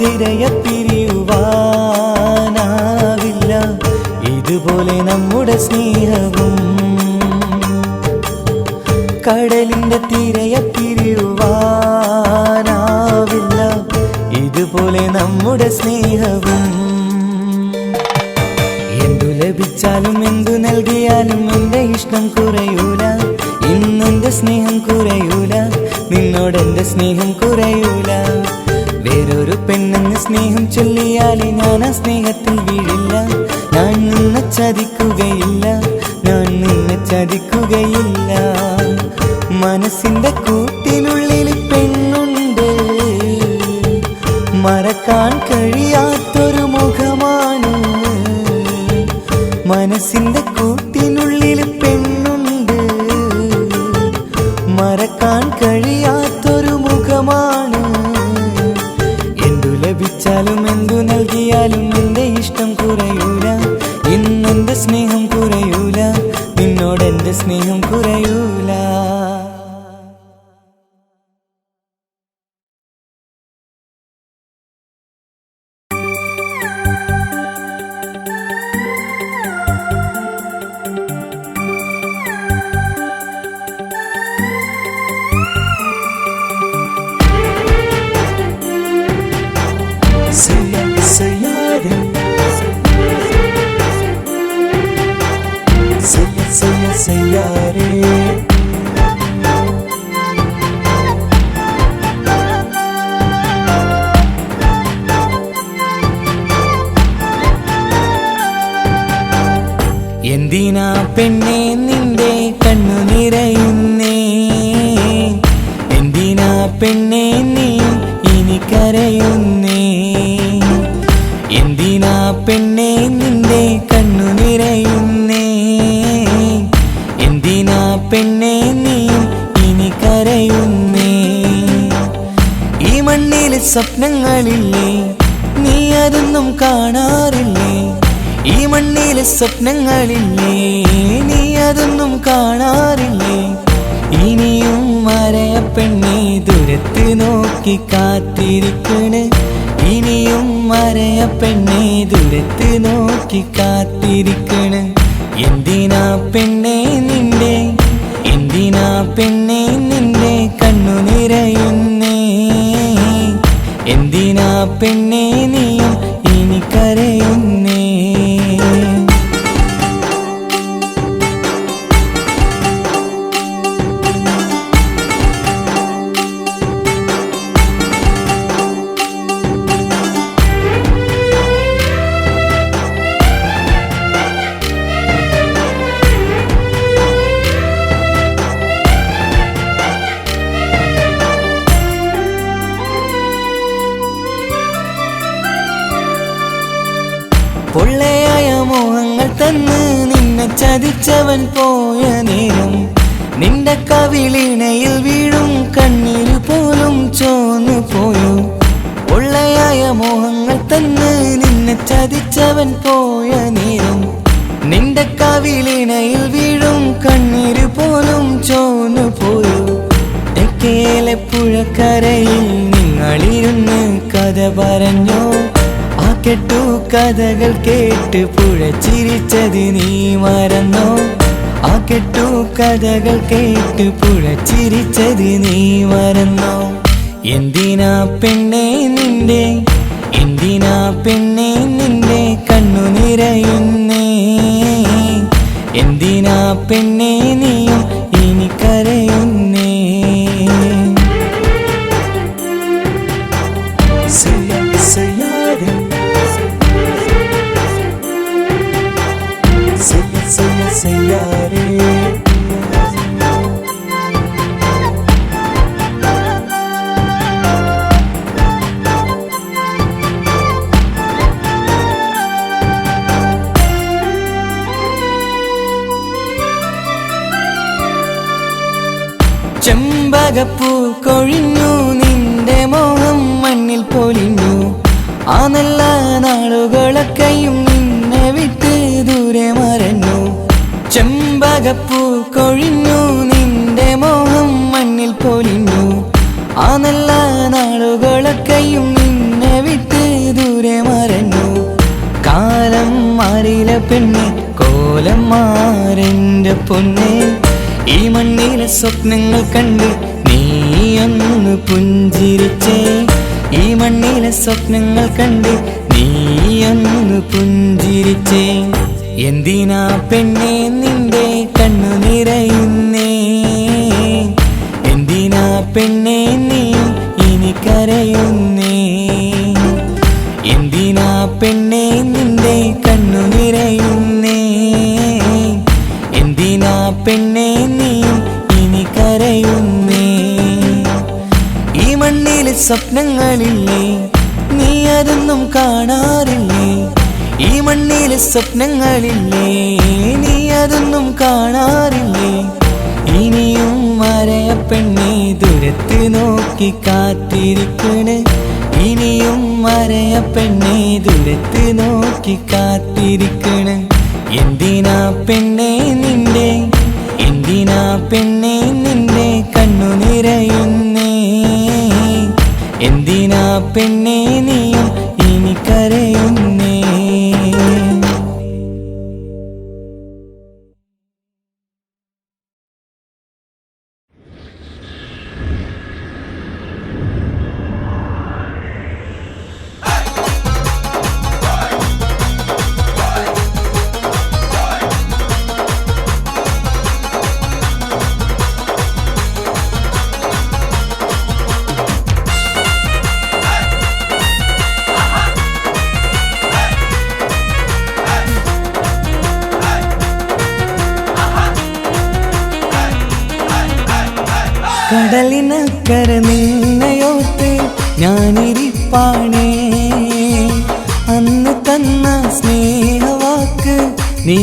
തിരയ പിരിയുവാനാവില്ല ഇതുപോലെ നമ്മുടെ സ്നേഹവും കടലിന്റെ തിരയത്തിരിയുവാനാവില്ല. ഇതുപോലെ നമ്മുടെ സ്നേഹവും എന്തു ലഭിച്ചാലും എന്തു നൽകിയാലും എന്റെ ഇഷ്ടം കുറയൂല. ഇന്നെന്റെ സ്നേഹം കുറയൂല. നിന്നോടെന്റെ സ്നേഹം പെണ്ണെന്ന് സ്നേഹം ചൊല്ലിയാലേ ഞാൻ ആ സ്നേഹത്തിൽ വീഴില്ല. ഞാൻ നിന്നെ ചതിക്കുകയില്ല. ഞാൻ നിന്നെ ചതിക്കുകയില്ല. മനസ്സിന്റെ കൂട്ടിനുള്ളിൽ പെണ്ണുണ്ട്. മറക്കാൻ കഴിയാത്തൊരു മുഖമാണ്. മനസ്സിന്റെ എന്തിനാ പെണ്ണെ നിന്റെ കണ്ണു നിറയുന്നേ? എന്തിനാ പെണ്ണെ നീ ഇനി കരയുന്നേ? എന്തിനാ പെണ്ണെ സ്വപ്നങ്ങളില്ലേ നീ അതൊന്നും കാണാറില്ലേ? ഇനിയും വരയ പെണ്ണി ദൂരത്ത് നോക്കി കാത്തിരിക്കണ്. ഇനിയും വരയ പെണ്ണി ദൂരത്ത് നോക്കി കാത്തിരിക്കണ്. എന്തിനാ പെണ്ണെ നിന്റെ എന്തിനാ പെണ്ണെ നിന്റെ കണ്ണു നിറയുന്നേ? എന്തിനാ പെണ്ണെ നീയും ഇനി പൊള്ളയായ മോഹങ്ങൾ തന്ന് നിന്നെ ചതിച്ചവൻ പോയ നേരം നിന്റെ കവിളിണയിൽ വീഴും കണ്ണീര് പോലും ചോന്നു പോയോ. പൊള്ളയായ മോഹങ്ങൾ തന്ന് നിന്നെ ചതിച്ചവൻ പോയ നേരം നിന്റെ കവിളിണയിൽ വീഴും കണ്ണീര് പോലും ചോന്നു പോയോ. തെക്കേലെ പുഴക്കരയിൽ നിങ്ങളിരുന്ന് കഥ പറഞ്ഞു കെട്ടു കഥകൾ കേട്ട് പുഴ ചിരിച്ചത് നീ മറന്നോ? ആ കെട്ടു കഥകൾ കേട്ട് പുഴ ചിരിച്ചത് നീ മറന്നോ? എന്തിനാ പെണ്ണെ നിന്റെ എന്തിനാ പെണ്ണെ നിന്റെ കണ്ണു നിറയുന്നേ? എന്തിനാ പെണ്ണെ നീയും ഇനി കരയുന്നേ? ചെമ്പകപ്പൂ കൊഴിഞ്ഞു നിന്റെ മോഹം മണ്ണിൽ പൊലിഞ്ഞു. ആ നല്ല നാളുകളൊക്കെയും നിന്നെ വിട്ട് ദൂരെ മറഞ്ഞു. ചെമ്പകപ്പൂ കൊഴിഞ്ഞു നിന്റെ മോഹം മണ്ണിൽ പൊലിഞ്ഞു. ആ നല്ല നാളുകളൊക്കെയും നിന്നെ വിട്ട് ദൂരെ മറഞ്ഞു. കാലം മാറിയില്ല പെണ്ണെ കോലം മാറിന്റെ പൊന്നേ. ഈ മണ്ണിലെ സ്വപ്നങ്ങൾ കണ്ട് നീ ഒന്ന് പുഞ്ചിരിച്ചേ. ഈ മണ്ണിലെ സ്വപ്നങ്ങൾ കണ്ട് നീ ഒന്ന് പുഞ്ചിരിച്ചേ. എന്തിനാ പെണ്ണെ നിന്റെ കണ്ണു നിറയുന്നേ? എന്തിനാ പെണ്ണെ നീ ഇനി കരയുന്നേ? സ്വപ്നങ്ങളില്ലേ? നീ അതൊന്നും കാണാറില്ലേ? ഈ മണ്ണിലെ സ്വപ്നങ്ങളില്ലേ? നീ അതൊന്നും കാണാറില്ലേ? ഇനിയും മരയ പെണ്ണി ദൂരത്ത് നോക്കി കാത്തിരിക്കണ്. ഇനിയും മരയ പെണ്ണി ദൂരത്ത് നോക്കി കാത്തിരിക്കണ്. എന്തിനാ പെണ്ണേ നിന്റെ? എന്തിനാ പെണ്ണെ നിന്റെ? കണ്ണു എന്തിനാ പെണ്ണെ നീയും ഇനി കടലിനക്കര നിന്നയോർത്ത് ഞാനിരിപ്പാണേ. അന്ന് തന്ന സ്നേഹവാക്ക് നീ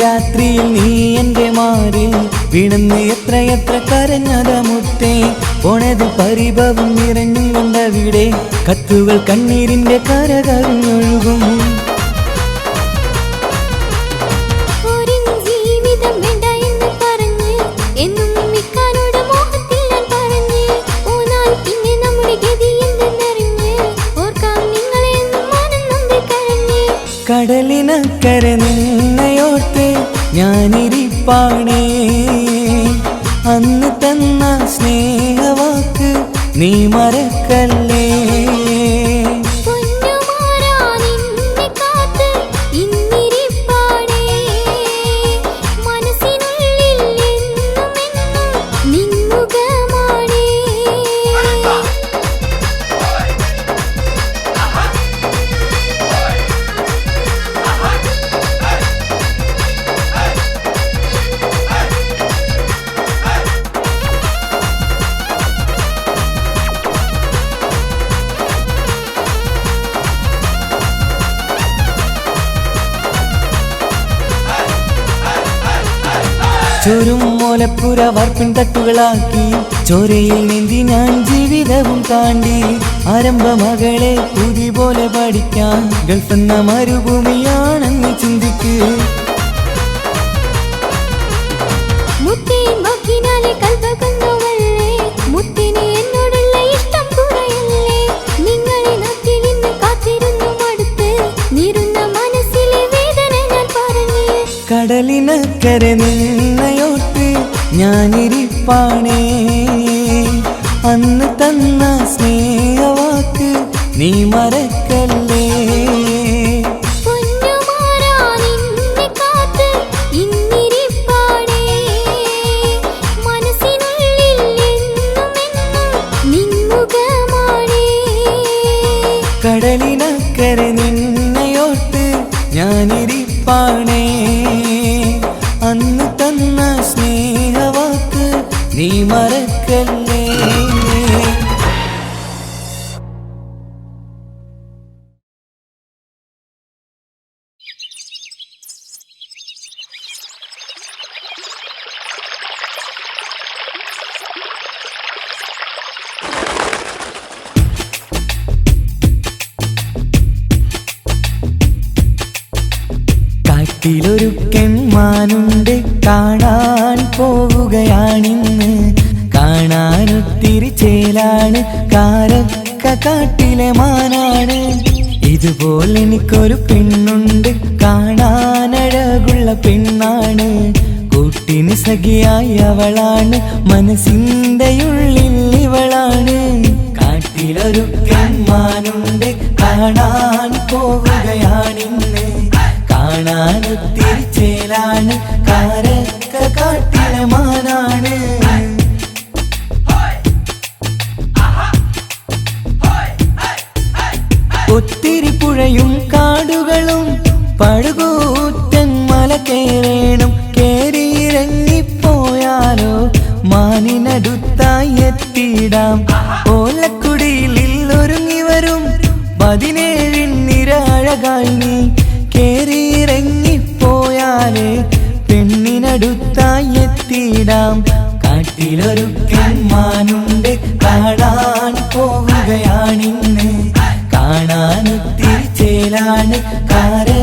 രാത്രിയിൽ നീ എന്റെ മാറിൽ വീണെന്ന് എത്ര എത്ര കരഞ്ഞത മുത്തേ പോണത് പരിഭവം നിറഞ്ഞും കൊണ്ടവിടെ കത്തുകൾ കണ്ണീരിന്റെ കരകവിഞ്ഞൊഴുകും ഞാനിരിപ്പാണേ ചുരും മോലപ്പുര വർപ്പിൻ തട്ടുകളാക്കി. ചോരയിൽ നീന്തി ഞാൻ ജീവിതവും താണ്ടി. ആരംഭ മകളെ പുതി പോലെ പഠിക്കാൻ. ഗൾഫ് എന്ന മരുഭൂമിയാണെന്ന് ചിന്തിക്ക്. കടലിനക്കരെ നിന്നയോട്ട് ഞാനിരിപ്പാണേ. അന്ന് തന്ന സ്നേഹവാക്ക് നീ മറക്കല്ലേ. കടലിനക്കരെ നിന്നയോട്ട് ഞാനിരിപ്പാണ്. കാട്ടിലൊരു കെമ്മാനുണ്ട് കാണാൻ പോവുകയാണിന്ന്. കാണാനൊത്തിരി ചേലാണ് കാരക്ക കാട്ടിലെ മാനാണ്. ഇതുപോലെ എനിക്കൊരു പെണ്ണുണ്ട് കാണാനഴകുള്ള പെണ്ണാണ്. കൂട്ടിന് സഖിയായി അവളാണ് മനസ്സിന്റെ ഉള്ളിൽ ഇവളാണ്. കാട്ടിലൊരു കെമ്മാനുണ്ട് കാണാൻ പോവുകയാണിന്ന്. കാണാനൊത്തിരി ചേലാണ് കാരക്ക കാട്ടിലെ മാനാണ്. ഒത്തിരി പുഴയും കാടുകളും പടുകൂറ്റൻ മല കേറേണം കേറിയിറങ്ങിപ്പോയാലോ? മാനിനടുത്തായി എത്തിയിടാം. ഓലക്കുടിയിൽ കാട്ടിലൊരു കെൺമാനുണ്ട് കാണാൻ പോവുകയാണിന്ന് കാണാനൊത്തിരി ചേലാണ്. കാരക്ക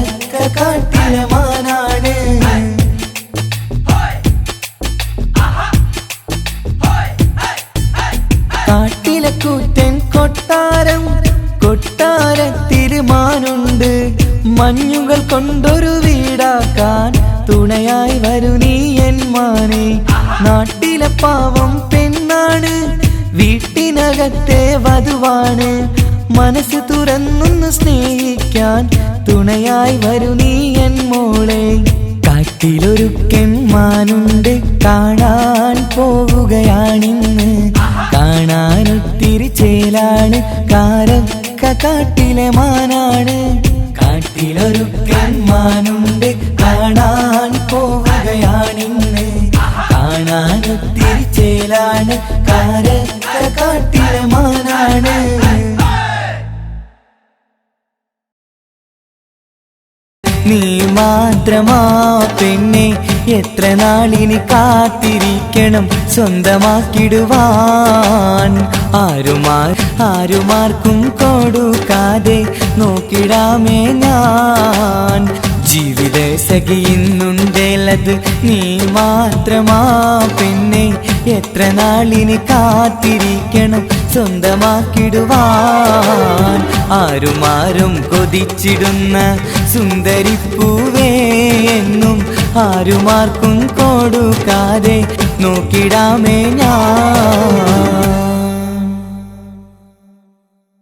വീട്ടിനകത്തെ വധുവാണ്. മനസ്സ് തുറന്നൊന്ന് സ്നേഹിക്കാൻ തുണയായി വരൂ നീ എൻ മോളെ. കാട്ടിലൊരു കെൺമാനുണ്ട് കാണാൻ പോവുകയാണിന്ന് കാണാനൊത്തിരി ചേലാണ് കാരക്ക കാട്ടിലെ മാനാണ്. കാട്ടിലൊരു കെൺമാനുണ്ട് കാരക്ക കാട്ടിലെ മാനാണ്. നീ മാത്രമാ പെണ്ണെ എത്ര നാളിനി കാത്തിരിക്കണം സ്വന്തമാക്കിടുവാൻ. ആരുമാർ ആരുമാർക്കും കൊടുക്കാതെ നോക്കിടാമേ ഞാൻ. ജീവിത സഖിയുന്നുണ്ടേലത് നീ മാത്രമാ. പെണ്ണെ എത്ര നാളിന് കാത്തിരിക്കണം? സ്വന്തമാക്കിടുവാൻ ആരുമാരും കൊതിച്ചിടുന്ന സുന്ദരിപ്പൂവേ എന്നും ആരുമാർക്കും കൊടുക്കാതെ നോക്കിടാമേ ഞാൻ.